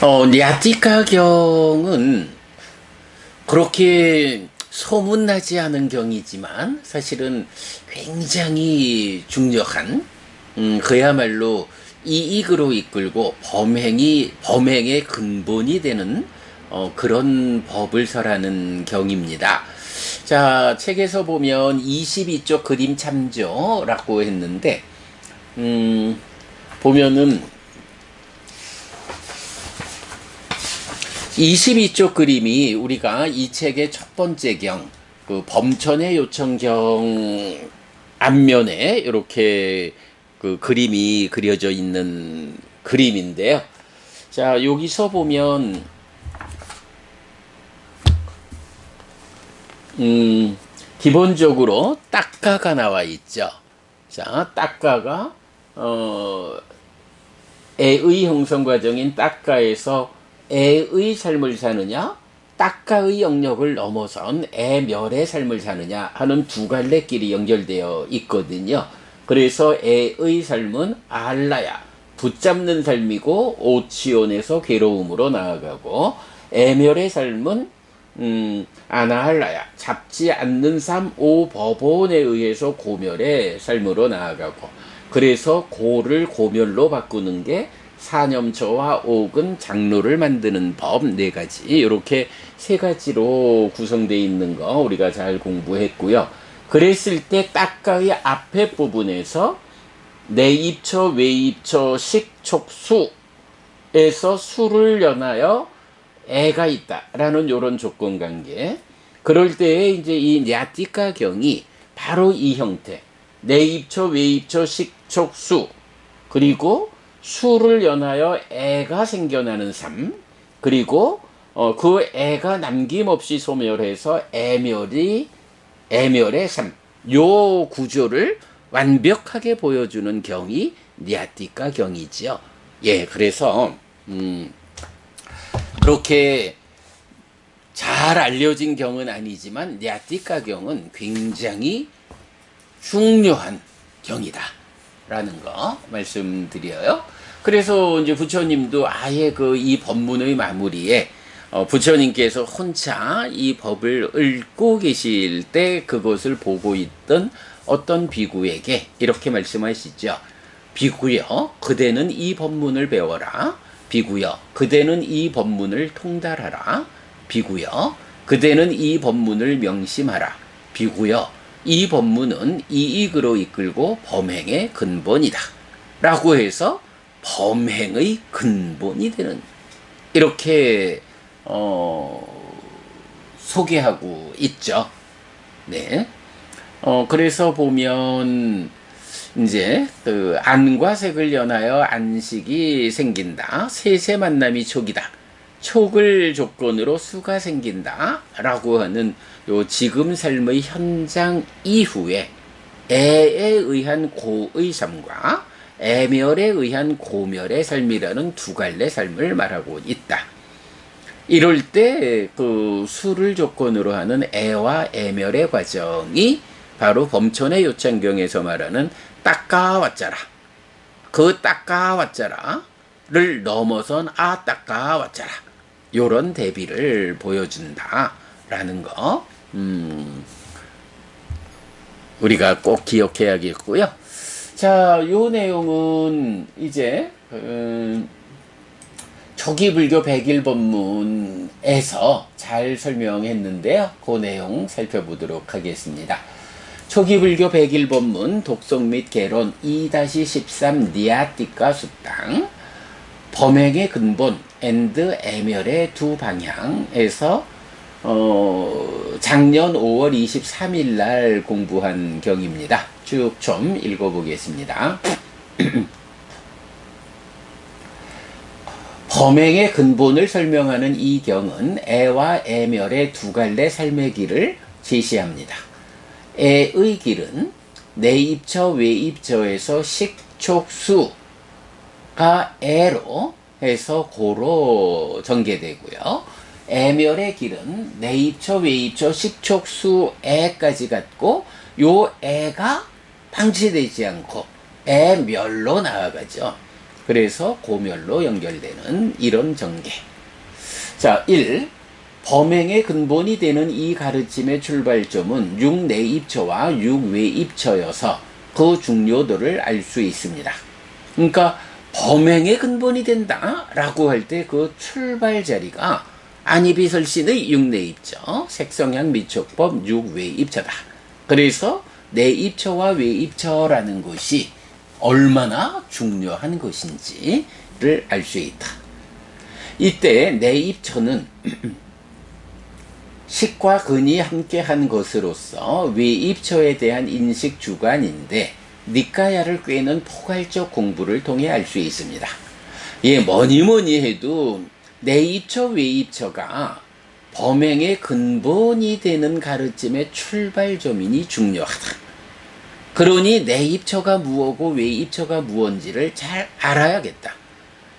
어, 냐티카경은 그렇게 소문나지 않은 경이지만 사실은 굉장히 중요한 음, 그야말로 이익으로 이끌고 범행이 범행의 근본이 되는 어, 그런 법을 설하는 경입니다. 자, 책에서 보면 22쪽 그림 참조라고 했는데 음, 보면은 22쪽 그림이 우리가 이 책의 첫 번째 경, 그 범천의 요청경 앞면에 이렇게 그 그림이 그려져 있는 그림인데요. 자, 여기서 보면, 음, 기본적으로 딱가가 나와 있죠. 자, 딱가가, 어, 애의 형성 과정인 딱가에서 애의 삶을 사느냐, 딱가의 영역을 넘어선 애멸의 삶을 사느냐 하는 두 갈래 길이 연결되어 있거든요. 그래서 애의 삶은 알라야, 붙잡는 삶이고 오치온에서 괴로움으로 나아가고 애멸의 삶은 음, 아나할라야, 잡지 않는 삶 오버본에 의해서 고멸의 삶으로 나아가고 그래서 고를 고멸로 바꾸는 게 사념처와 옥은 장로를 만드는 법 네 가지 이렇게 세 가지로 구성되어 있는 거 우리가 잘 공부했고요. 그랬을 때 딱가의 앞에 부분에서 내입처, 외입처, 식촉수에서 수를 연하여 애가 있다라는 요런 조건 관계. 그럴 때에 이제 이 냐티카 경이 바로 이 형태. 내입처, 외입처, 식촉수 그리고 수를 연하여 애가 생겨나는 삶 그리고 어, 그 애가 남김없이 소멸해서 애멸이 애멸의 삶. 요 구조를 완벽하게 보여주는 경이 니아티카 경이지요. 예, 그래서 음, 그렇게 잘 알려진 경은 아니지만 니아티카 경은 굉장히 중요한 경이다. 라는 거 말씀드려요. 그래서 이제 부처님도 아예 그 이 법문의 마무리에 어, 부처님께서 혼자 이 법을 읽고 계실 때 그것을 보고 있던 어떤 비구에게 이렇게 말씀하시죠. 비구여, 그대는 이 법문을 배워라. 비구여, 그대는 이 법문을 통달하라. 비구여, 그대는 이 법문을 명심하라. 비구여, 이 법문은 이익으로 이끌고 범행의 근본이다. 라고 해서 범행의 근본이 되는 이렇게 어, 소개하고 있죠. 네. 어, 그래서 보면 이제 그 안과 색을 연하여 안식이 생긴다. 세세 만남이 촉이다. 촉을 조건으로 수가 생긴다. 라고 하는 요 지금 삶의 현장 이후에 애에 의한 고의 삶과 애멸에 의한 고멸의 삶이라는 두 갈래 삶을 말하고 있다. 이럴 때 그 수를 조건으로 하는 애와 애멸의 과정이 바로 범천의 요창경에서 말하는 닦아왔자라. 그 닦아왔자라를 넘어선 아 닦아왔자라. 요런 대비를 보여준다라는 거. 음, 우리가 꼭 기억해야겠고요. 자, 요 내용은 이제 음, 초기 불교 백일 법문에서 잘 설명했는데요. 그 내용 살펴보도록 하겠습니다. 초기 불교 백일 법문 독성 및 개론 2-13 니아티카 수탕 범행의 근본 앤드 애멸의 두 방향에서 어, 작년 5월 23일 날 공부한 경입니다. 쭉 좀 읽어보겠습니다. 범행의 근본을 설명하는 이 경은 애와 애멸의 두 갈래 삶의 길을 제시합니다. 애의 길은 내입처 외입처에서 식촉수가 애로 해서 고로 전개되고요. 애멸의 길은 내입처 외입처 식촉수 애까지 갔고 요 애가 방치되지 않고 애멸로 나아가죠. 그래서 고멸로 연결되는 이런 전개. 자, 1. 범행의 근본이 되는 이 가르침의 출발점은 육내입처와 육외입처여서 그 중요도를 알 수 있습니다. 그러니까 범행의 근본이 된다라고 할 때 그 출발 자리가 안이비설신의 육내입처, 색성향 미촉법 육외입처다. 그래서 내입처와 외입처라는 것이 얼마나 중요한 것인지를 알 수 있다. 이때 내입처는 식과 근이 함께한 것으로서 외입처에 대한 인식 주관인데 니까야를 꿰는 포괄적 공부를 통해 알 수 있습니다. 예, 뭐니 뭐니 해도 내입처 외입처가 범행의 근본이 되는 가르침의 출발점이니 중요하다. 그러니 내입처가 무엇고 외입처가 무언지를 잘 알아야겠다.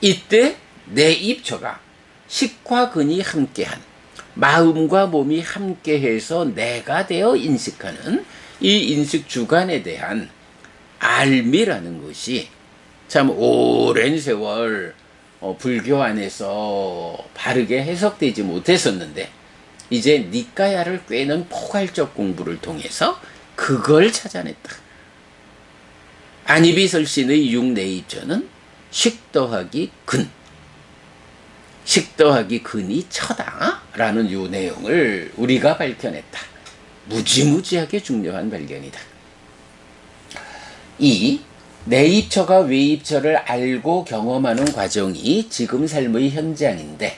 이때 내입처가 식과 근이 함께한 마음과 몸이 함께해서 내가 되어 인식하는 이 인식 주관에 대한 알미라는 것이 참 오랜 세월 어, 불교 안에서 바르게 해석되지 못했었는데 이제 니까야를 꿰는 포괄적 공부를 통해서 그걸 찾아냈다. 안이비설신의 육내입처는 식 더하기 근, 식 더하기 근이 처다라는 요 내용을 우리가 밝혀냈다. 무지무지하게 중요한 발견이다. 이 내입처가 외 입처를 알고 경험하는 과정이 지금 삶의 현장인데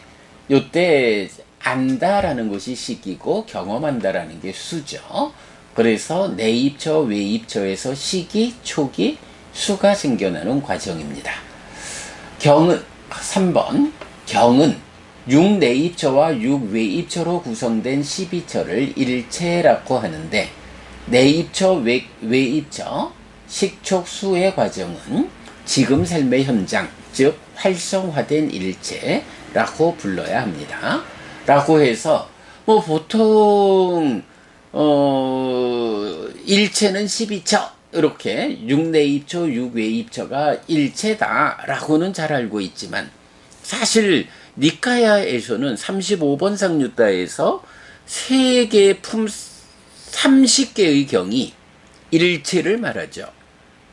요때 안다라는 것이 식이고 경험한다라는 게 수죠. 그래서 내 입처 외 입처에서 식이 초기 수가 생겨나는 과정입니다. 경은 3번 경은 6 내 입처와 6 외 입처로 구성된 12처를 일체라고 하는데 내 입처 외, 외 입처 식촉수의 과정은 지금 삶의 현장, 즉 활성화된 일체라고 불러야 합니다. 라고 해서 뭐 보통 어 일체는 12처 이렇게 6내 입처, 6외 입처가 일체다라고는 잘 알고 있지만 사실 니카야에서는 35번 상유다에서 세개 품 30개의 경이 일체를 말하죠.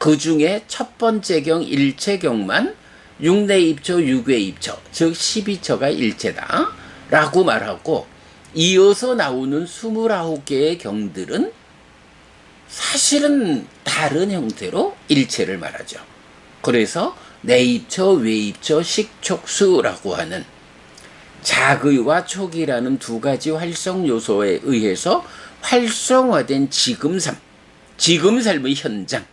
그 중에 첫 번째 경 일체경만 6내 입처, 6외 입처, 즉 12처가 일체다. 라고 말하고 이어서 나오는 29개의 경들은 사실은 다른 형태로 일체를 말하죠. 그래서 내입처, 외입처, 식촉수라고 하는 자의와 촉이라는 두 가지 활성 요소에 의해서 활성화된 지금 삶, 지금 삶의 현장,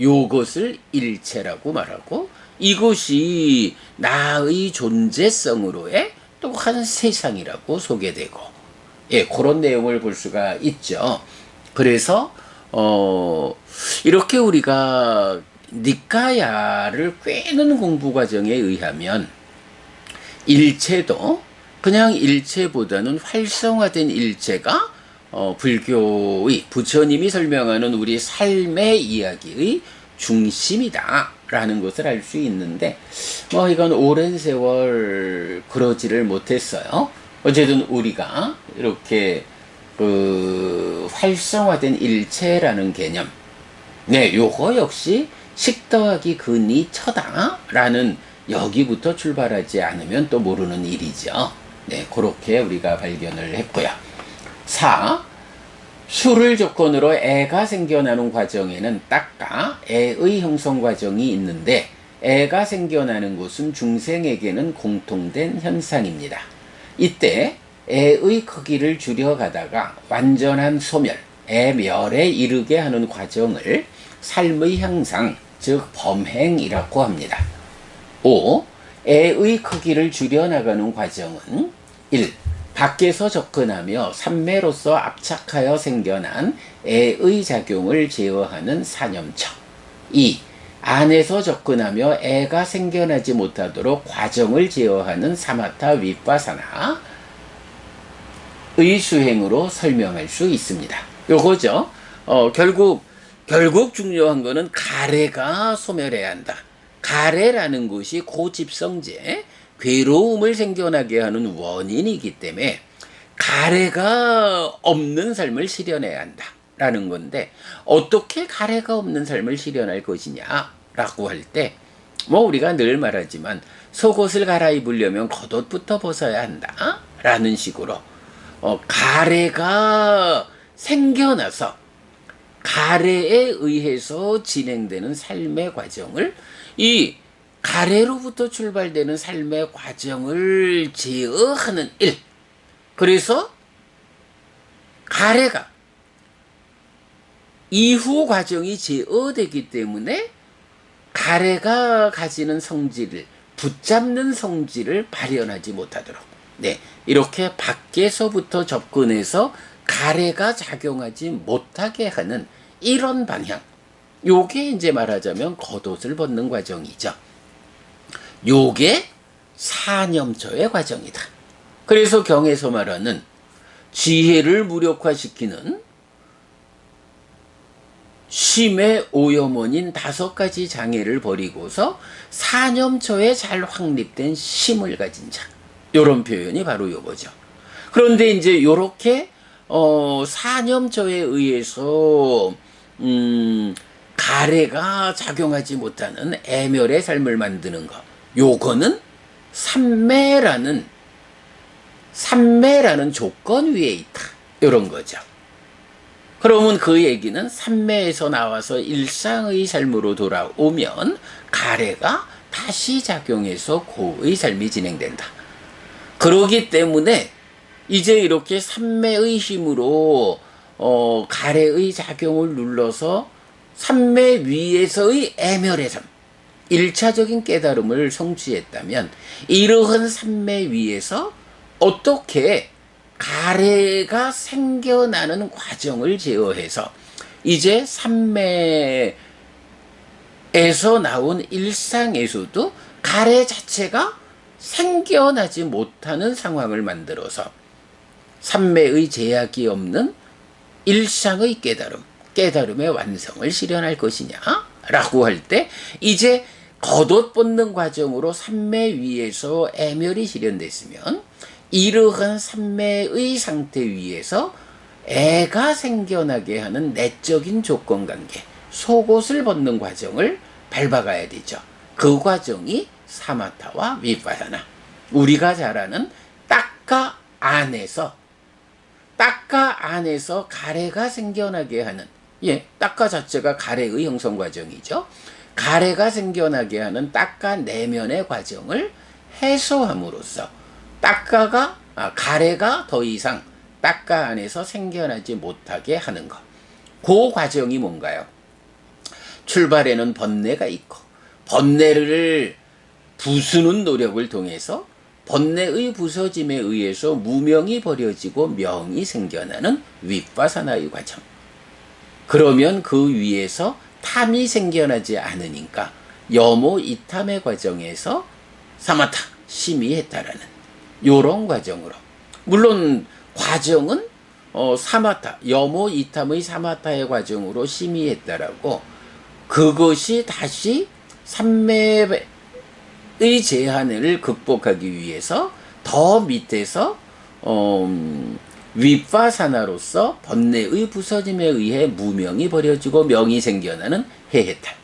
요것을 일체라고 말하고 이것이 나의 존재성으로의 또한 세상이라고 소개되고 예, 그런 내용을 볼 수가 있죠. 그래서 어 이렇게 우리가 니까야를 꿰는 공부 과정에 의하면 일체도 그냥 일체보다는 활성화된 일체가 어, 불교의 부처님이 설명하는 우리 삶의 이야기의 중심이다 라는 것을 알 수 있는데 뭐 이건 오랜 세월 그러지를 못했어요. 어쨌든 우리가 이렇게 그 활성화된 일체라는 개념, 네, 요거 역시 식 더하기 근이 처다라는 여기부터 출발하지 않으면 또 모르는 일이죠. 네, 그렇게 우리가 발견을 했고요. 4. 수를 조건으로 애가 생겨나는 과정에는 딱가 애의 형성 과정이 있는데 애가 생겨나는 것은 중생에게는 공통된 현상입니다. 이때 애의 크기를 줄여가다가 완전한 소멸, 애멸에 이르게 하는 과정을 삶의 향상, 즉 범행이라고 합니다. 5. 애의 크기를 줄여나가는 과정은 1. 밖에서 접근하며 삼매로서 압착하여 생겨난 애의 작용을 제어하는 사념처. 2. 안에서 접근하며 애가 생겨나지 못하도록 과정을 제어하는 사마타 윗바사나 의 수행으로 설명할 수 있습니다. 요거죠. 어, 결국 결국 중요한 거는 가래가 소멸해야 한다. 가래라는 것이 고집성제, 괴로움을 생겨나게 하는 원인이기 때문에 가래가 없는 삶을 실현해야 한다라는 건데 어떻게 가래가 없는 삶을 실현할 것이냐라고 할 때 뭐 우리가 늘 말하지만 속옷을 갈아입으려면 겉옷부터 벗어야 한다라는 식으로 어, 가래가 생겨나서 가래에 의해서 진행되는 삶의 과정을 이 가래로부터 출발되는 삶의 과정을 제어하는 일. 그래서 가래가 이후 과정이 제어되기 때문에 가래가 가지는 성질을 붙잡는 성질을 발현하지 못하도록. 네 이렇게 밖에서부터 접근해서 가래가 작용하지 못하게 하는 이런 방향. 요게 이제 말하자면 겉옷을 벗는 과정이죠 요게 사념초의 과정이다 그래서 경에서 말하는 지혜를 무력화시키는 심의 오염원인 다섯 가지 장애를 버리고서 사념초에 잘 확립된 심을 가진 자. 요런 표현이 바로 요거죠. 그런데 이제 요렇게 어 사념초에 의해서 음 가래가 작용하지 못하는 애멸의 삶을 만드는 거. 요거는 삼매라는 삼매라는 조건 위에 있다. 요런 거죠. 그러면 그 얘기는 삼매에서 나와서 일상의 삶으로 돌아오면 가래가 다시 작용해서 고의 삶이 진행된다. 그러기 때문에 이제 이렇게 삼매의 힘으로 어, 가래의 작용을 눌러서 삼매 위에서의 애멸의 삶, 일차적인 깨달음을 성취했다면 이러한 삼매 위에서 어떻게 가래가 생겨나는 과정을 제어해서 이제 삼매에서 나온 일상에서도 가래 자체가 생겨나지 못하는 상황을 만들어서 삼매의 제약이 없는 일상의 깨달음, 깨달음의 완성을 실현할 것이냐? 라고 할 때, 이제 겉옷 벗는 과정으로 삼매 위에서 애멸이 실현됐으면, 이러한 삼매의 상태 위에서 애가 생겨나게 하는 내적인 조건 관계, 속옷을 벗는 과정을 밟아가야 되죠. 그 과정이 사마타와 위파사나. 우리가 잘 아는 딱가 안에서 딱가 안에서 가래가 생겨나게 하는 예, 딱가 자체가 가래의 형성 과정이죠. 가래가 생겨나게 하는 딱가 내면의 과정을 해소함으로써 딱가가 아, 가래가 더 이상 딱가 안에서 생겨나지 못하게 하는 것. 그 과정이 뭔가요? 출발에는 번뇌가 있고 번뇌를 부수는 노력을 통해서 번뇌의 부서짐에 의해서 무명이 버려지고 명이 생겨나는 윗바사나의 과정. 그러면 그 위에서 탐이 생겨나지 않으니까 여모 이탐의 과정에서 사마타 심의했다라는 요런 과정으로. 물론 과정은 어, 사마타 여모 이탐의 사마타의 과정으로 심의했다라고 그것이 다시 삼매의 제한을 극복하기 위해서 더 밑에서 어, 윗바사나로서 번뇌의 부서짐에 의해 무명이 버려지고 명이 생겨나는 해해탈.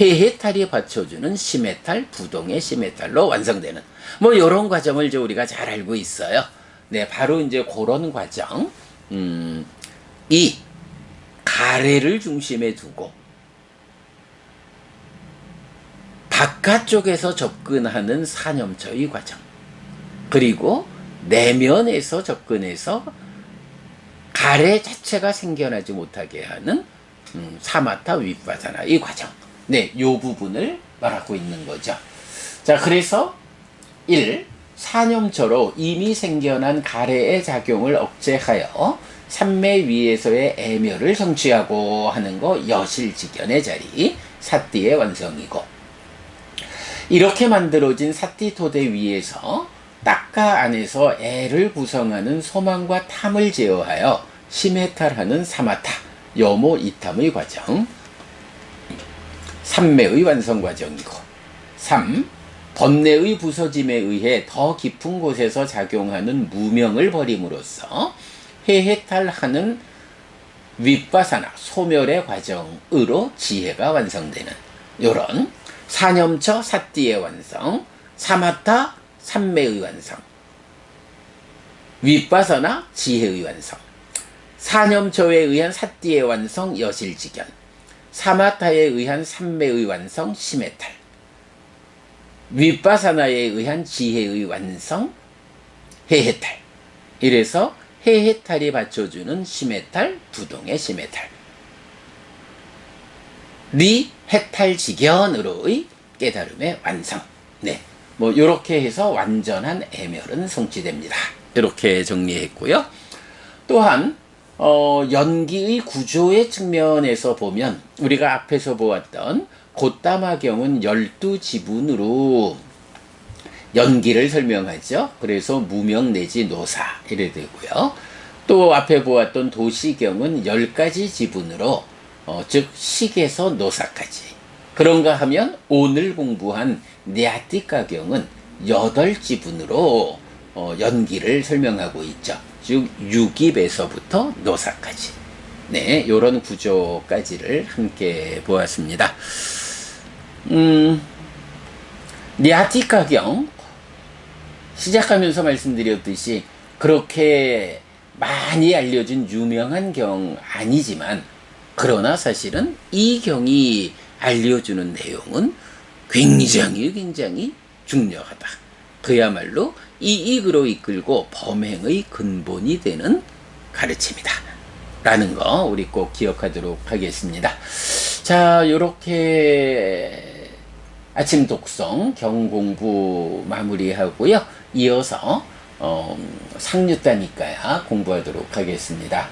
해해탈이 받쳐주는 심해탈, 부동의 심해탈로 완성되는 뭐 이런 과정을 이제 우리가 잘 알고 있어요. 네, 바로 이제 그런 과정. 음, 이 가래를 중심에 두고 바깥쪽에서 접근하는 사념처의 과정. 그리고 내면에서 접근해서 가래 자체가 생겨나지 못하게 하는 음, 사마타 윗바사나 이 과정. 네, 요 부분을 말하고 있는 거죠. 자, 그래서 1. 사념처로 이미 생겨난 가래의 작용을 억제하여 삼매 위에서의 애멸을 성취하고 하는 거 여실직견의 자리, 사띠의 완성이고 이렇게 만들어진 사띠 토대 위에서 딱가 안에서 애를 구성하는 소망과 탐을 제어하여 심해탈하는 사마타, 여모 이탐의 과정, 삼매의 완성 과정이고 3. 번뇌의 부서짐에 의해 더 깊은 곳에서 작용하는 무명을 버림으로써 해해탈하는 윗바사나 소멸의 과정으로 지혜가 완성되는 요런 사념처 사띠의 완성, 사마타 삼매의 완성, 윗바사나 지혜의 완성, 사념처에 의한 사띠의 완성 여실지견, 사마타에 의한 삼매의 완성 심해탈, 윗바사나에 의한 지혜의 완성 해해탈. 이래서 해해탈이 받쳐주는 심해탈, 부동의 심해탈. 리 해탈지견으로의 깨달음의 완성. 네. 뭐, 요렇게 해서 완전한 애멸은 성취됩니다. 이렇게 정리했고요. 또한, 어, 연기의 구조의 측면에서 보면, 우리가 앞에서 보았던 곧다마경은 열두 지분으로 연기를 설명하죠. 그래서 무명 내지 노사 이래 되고요. 또 앞에 보았던 도시경은 열 가지 지분으로 어, 즉 식에서 노사까지 그런가 하면 오늘 공부한 네아티카경은 여덟 지분으로 어, 연기를 설명하고 있죠. 즉 유깁에서부터 노사까지 네 이런 구조까지를 함께 보았습니다. 음, 니아티카경 시작하면서 말씀드렸듯이 그렇게 많이 알려진 유명한 경 아니지만 그러나 사실은 이 경이 알려주는 내용은 굉장히 굉장히 중요하다. 그야말로 이익으로 이끌고 범행의 근본이 되는 가르침이다. 라는 거 우리 꼭 기억하도록 하겠습니다. 자, 요렇게 아침 독성 경공부 마무리하고요. 이어서 어, 상류다니까야 공부하도록 하겠습니다.